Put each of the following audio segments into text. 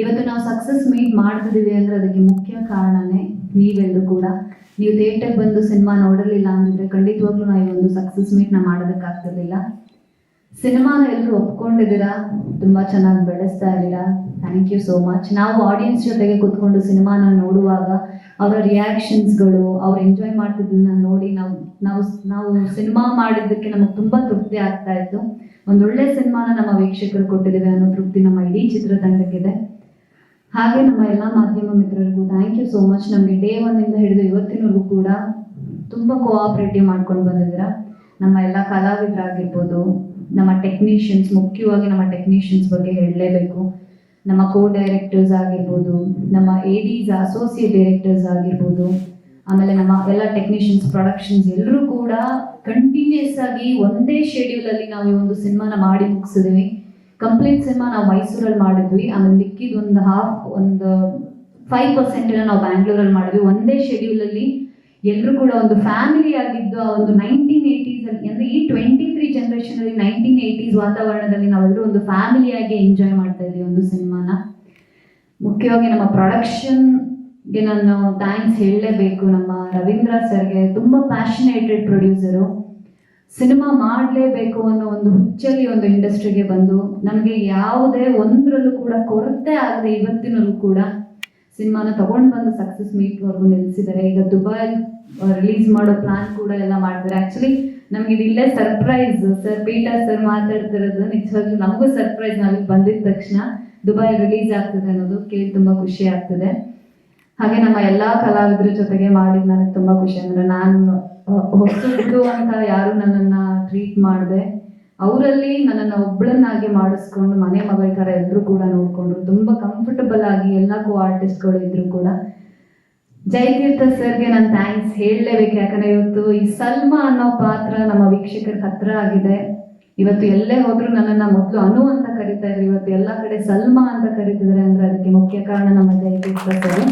ಇವತ್ತು ನಾವು success meet ಮಾಡ್ತಿದ್ದೀವಿ ಅಂದ್ರೆ ಅದಕ್ಕೆ ಮುಖ್ಯ ಕಾರಣನೇ ನೀವೆಲ್ಲರೂ ಕೂಡ. ನೀವು ಥಿಯೇಟರ್ ಬಂದು ಸಿನಿಮಾ ನೋಡಲಿಲ್ಲ ಅಂದ್ರೆ ಖಂಡಿತವಾಗ್ಲೂ ನಾವು ಈ ಒಂದು ಸಕ್ಸಸ್ ಮೀಟ್ನ ಮಾಡೋದಕ್ಕಾಗ್ತಿರ್ಲಿಲ್ಲ ಸಿನಿಮಾನ ಎಲ್ಲರೂ ಒಪ್ಕೊಂಡಿದ್ದೀರಾ? ತುಂಬಾ ಚೆನ್ನಾಗಿ ಬೆಳೆಸ್ತಾ ಇದ್ದೀರಾ? ಥ್ಯಾಂಕ್ ಯು ಸೋ ಮಚ್ ನಾವು ಆಡಿಯನ್ಸ್ ಜೊತೆಗೆ ಕೂತ್ಕೊಂಡು ಸಿನಿಮಾನ ನೋಡುವಾಗ ಅವರ ರಿಯಾಕ್ಷನ್ಸ್ಗಳು ಅವ್ರು ಎಂಜಾಯ್ ಮಾಡ್ತಿದ್ದನ್ನ ನೋಡಿ ನಾವು ನಾವು ನಾವು ಸಿನಿಮಾ ಮಾಡಿದ್ದಕ್ಕೆ ನಮಗೆ ತುಂಬಾ ತೃಪ್ತಿ ಆಗ್ತಾ ಇತ್ತು. ಒಂದೊಳ್ಳೆ ಸಿನಿಮಾನ ನಮ್ಮ ವೀಕ್ಷಕರು ಕೊಟ್ಟಿದ್ದೇವೆ ಅನ್ನೋ ತೃಪ್ತಿ ನಮ್ಮ ಇಡೀ ಚಿತ್ರತಂಡಕ್ಕಿದೆ ಹಾಗೆ ನಮ್ಮ ಎಲ್ಲ ಮಾಧ್ಯಮ ಮಿತ್ರರಿಗೂ ಥ್ಯಾಂಕ್ ಯು ಸೋ ಮಚ್ ನಮಗೆ ಡೇ ಒನ್ನಿಂದ ಹಿಡಿದು ಇವತ್ತಿನವರೆಗೂ ಕೂಡ ತುಂಬ ಕೋಆಪರೇಟಿವ್ ಮಾಡ್ಕೊಂಡು ಬಂದಿದ್ದೀರಾ? ನಮ್ಮ ಎಲ್ಲ ಕಲಾವಿದರಾಗಿರ್ಬೋದು, ನಮ್ಮ ಟೆಕ್ನಿಷಿಯನ್ಸ್ ಮುಖ್ಯವಾಗಿ ನಮ್ಮ ಟೆಕ್ನಿಷಿಯನ್ಸ್ ಬಗ್ಗೆ ಹೇಳಲೇಬೇಕು. ನಮ್ಮ ಕೋ ಡೈರೆಕ್ಟರ್ಸ್ ಆಗಿರ್ಬೋದು, ನಮ್ಮ ಎಡಿಸ್ ಅಸೋಸಿಯೇಟ್ ಡೈರೆಕ್ಟರ್ಸ್ ಆಗಿರ್ಬೋದು, ಆಮೇಲೆ ನಮ್ಮ ಎಲ್ಲ ಟೆಕ್ನಿಷಿಯನ್ಸ್ ಪ್ರೊಡಕ್ಷನ್ಸ್ ಎಲ್ಲರೂ ಕೂಡ ಕಂಟಿನ್ಯೂಸ್ ಆಗಿ ಒಂದೇ ಶೆಡ್ಯೂಲ್ ಅಲ್ಲಿ ನಾವು ಈ ಒಂದು ಸಿನಿಮಾನ ಮಾಡಿ ಮುಗಿಸಿದ್ವಿ. ಕಂಪ್ಲೀಟ್ ಸಿನಿಮಾ ನಾವು ಮೈಸೂರಲ್ಲಿ ಮಾಡಿದ್ವಿ. ಆಮೇಲೆ ಮಿಕ್ಕಿದ ಒಂದು ಹಾಫ್ ಒಂದು ಫೈವ್ ಪರ್ಸೆಂಟ್ ನಾವು ಬ್ಯಾಂಗ್ಳೂರಲ್ಲಿ ಮಾಡಿದ್ವಿ. ಒಂದೇ ಶೆಡ್ಯೂಲ್ ಅಲ್ಲಿ ಎಲ್ಲರೂ ಕೂಡ ಒಂದು ಫ್ಯಾಮಿಲಿ ಆಗಿದ್ದು ಆ ಒಂದು ನೈನ್ಟೀನ್ ಏಯ್ಟೀಸ್ ಅಲ್ಲಿ, ಅಂದ್ರೆ ಈ ಟ್ವೆಂಟಿ ತ್ರೀ ಜನರೇಷನ್ ಅಲ್ಲಿ ನೈನ್ಟೀನ್ ಏಯ್ಟೀಸ್ ವಾತಾವರಣದಲ್ಲಿ ನಾವೆಲ್ಲರೂ ಒಂದು ಫ್ಯಾಮಿಲಿಯಾಗಿ ಎಂಜಾಯ್ ಮಾಡ್ತಾ ಇದ್ವಿ ಒಂದು ಸಿನಿಮಾನ. ಮುಖ್ಯವಾಗಿ ನಮ್ಮ ಪ್ರೊಡಕ್ಷನ್ಗೆ ನಾನು ಥ್ಯಾಂಕ್ಸ್ ಹೇಳಲೇಬೇಕು. ನಮ್ಮ ರವೀಂದ್ರ ಸರ್ಗೆ ತುಂಬಾ ಪ್ಯಾಷನೇಟೆಡ್ ಪ್ರೊಡ್ಯೂಸರು ಸಿನಿಮಾ ಮಾಡಲೇಬೇಕು ಅನ್ನೋ ಒಂದು ಹುಚ್ಚಲ್ಲಿ ಒಂದು ಇಂಡಸ್ಟ್ರಿಗೆ ಬಂದು ನಮಗೆ ಯಾವುದೇ ಒಂದರಲ್ಲೂ ಕೂಡ ಕೊರತೆ ಆಗದೆ ಇವತ್ತಿನಲ್ಲೂ ಕೂಡ ಸಿನಿಮಾನ ತಗೊಂಡು ಬಂದು ಸಕ್ಸಸ್ ಮೀಟ್ವರೆಗೂ ನಿಲ್ಲಿಸಿದ್ದಾರೆ ಈಗ ದುಬೈ ರಿಲೀಸ್ ಮಾಡೋ ಪ್ಲಾನ್ ಕೂಡ ಎಲ್ಲ ಮಾಡ್ತಾರೆ. ಆ್ಯಕ್ಚುಲಿ ನಮ್ಗೆ ಇದು ಸರ್ಪ್ರೈಸ್ ಸರ್ ಪೀಟರ್ ಸರ್ ಮಾತಾಡ್ತಿರೋದು ನಿಜವಾಗ್ಲೂ ನಮಗೂ ಸರ್ಪ್ರೈಸ್ ನಾವಿಲ್ಲಿ ಬಂದಿದ ತಕ್ಷಣ ದುಬೈ ರಿಲೀಸ್ ಆಗ್ತದೆ ಅನ್ನೋದು ಕೇಳಿ ತುಂಬಾ ಖುಷಿ ಆಗ್ತದೆ. ಹಾಗೆ ನಮ್ಮ ಎಲ್ಲಾ ಕಲಾವಿದರ ಜೊತೆಗೆ ಮಾಡಿದ ನನಗೆ ತುಂಬಾ ಖುಷಿ. ಅಂದರೆ ನಾನು ಹೊಸದು ಅಂತ ಯಾರು ನನ್ನನ್ನ ಟ್ರೀಟ್ ಮಾಡಿದೆ, ಅವರಲ್ಲಿ ನನ್ನನ್ನು ಒಬ್ಬಳನ್ನಾಗಿ ಮಾಡಿಸ್ಕೊಂಡು ಮನೆ ಮಗಳ ತರ ಎಲ್ಲರೂ ಕೂಡ ನೋಡಿಕೊಂಡ್ರು ತುಂಬಾ ಕಂಫರ್ಟಬಲ್ ಆಗಿ ಎಲ್ಲ ಕೋ ಆರ್ಟಿಸ್ಟ್ಗಳು ಇದ್ರು ಕೂಡ. ಜಯತೀರ್ಥ ಸರ್ಗೆ ನಾನು ಥ್ಯಾಂಕ್ಸ್ ಹೇಳಲೇಬೇಕು. ಯಾಕಂದ್ರೆ ಇವತ್ತು ಈ ಸಲ್ಮಾ ಅನ್ನೋ ಪಾತ್ರ ನಮ್ಮ ವೀಕ್ಷಕರ ಹತ್ರ ಆಗಿದೆ. ಇವತ್ತು ಎಲ್ಲೇ ಹೋದ್ರು ನನ್ನನ್ನ ಮೊದಲು ಅನು ಅಂತ ಕರಿತಾ ಇದ್ರು. ಇವತ್ತು ಎಲ್ಲ ಕಡೆ ಸಲ್ಮಾ ಅಂತ ಕರಿತಿದ್ದಾರೆ ಅಂದ್ರೆ ಅದಕ್ಕೆ ಮುಖ್ಯ ಕಾರಣ ನಮ್ಮ ಜಯತೀರ್ಥ ಸರ್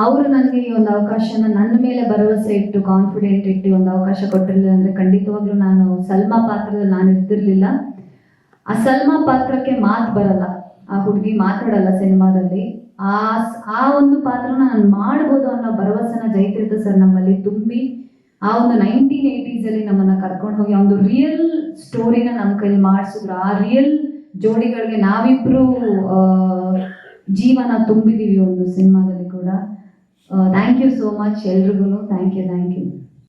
ಅವರು ನನಗೆ ಈ ಒಂದು ಅವಕಾಶನ ನನ್ನ ಮೇಲೆ ಭರವಸೆ ಇಟ್ಟು ಕಾನ್ಫಿಡೆಂಟ್ ಇಟ್ಟು ಒಂದು ಅವಕಾಶ ಕೊಟ್ಟಿರಲಿಲ್ಲ ಅಂದರೆ ಖಂಡಿತವಾಗ್ಲೂ ನಾನು ಸಲ್ಮಾ ಪಾತ್ರದಲ್ಲಿ ನಾನು ಇರ್ತಿರ್ಲಿಲ್ಲ. ಆ ಸಲ್ಮಾ ಪಾತ್ರಕ್ಕೆ ಮಾತು ಬರಲ್ಲ. ಆ ಹುಡುಗಿ ಮಾತಾಡಲ್ಲ ಸಿನಿಮಾದಲ್ಲಿ. ಆ ಆ ಒಂದು ಪಾತ್ರನ ನಾನು ಮಾಡ್ಬೋದು ಅನ್ನೋ ಭರವಸೆನ ಜಯತೀರ್ಥ ಸರ್ ನಮ್ಮಲ್ಲಿ ತುಂಬಿ, ಆ ಒಂದು ನೈನ್ಟೀನ್ ಏಯ್ಟೀಸ್ ಅಲ್ಲಿ ನಮ್ಮನ್ನ ಕರ್ಕೊಂಡು ಹೋಗಿ ಒಂದು ರಿಯಲ್ ಸ್ಟೋರಿನ ನಮ್ಮ ಕೈಲಿ ಮಾಡಿಸಿದ್ರು. ಆ ರಿಯಲ್ ಜೋಡಿಗಳಿಗೆ ನಾವಿಬ್ರು ಜೀವನ ತುಂಬಿದೀವಿ ಒಂದು ಸಿನಿಮಾದಲ್ಲಿ ಕೂಡ. ಥ್ಯಾಂಕ್ ಯು ಸೋ ಮಚ್ ಎಲ್ರಿಗೂ ಥ್ಯಾಂಕ್ ಯು ಥ್ಯಾಂಕ್ ಯು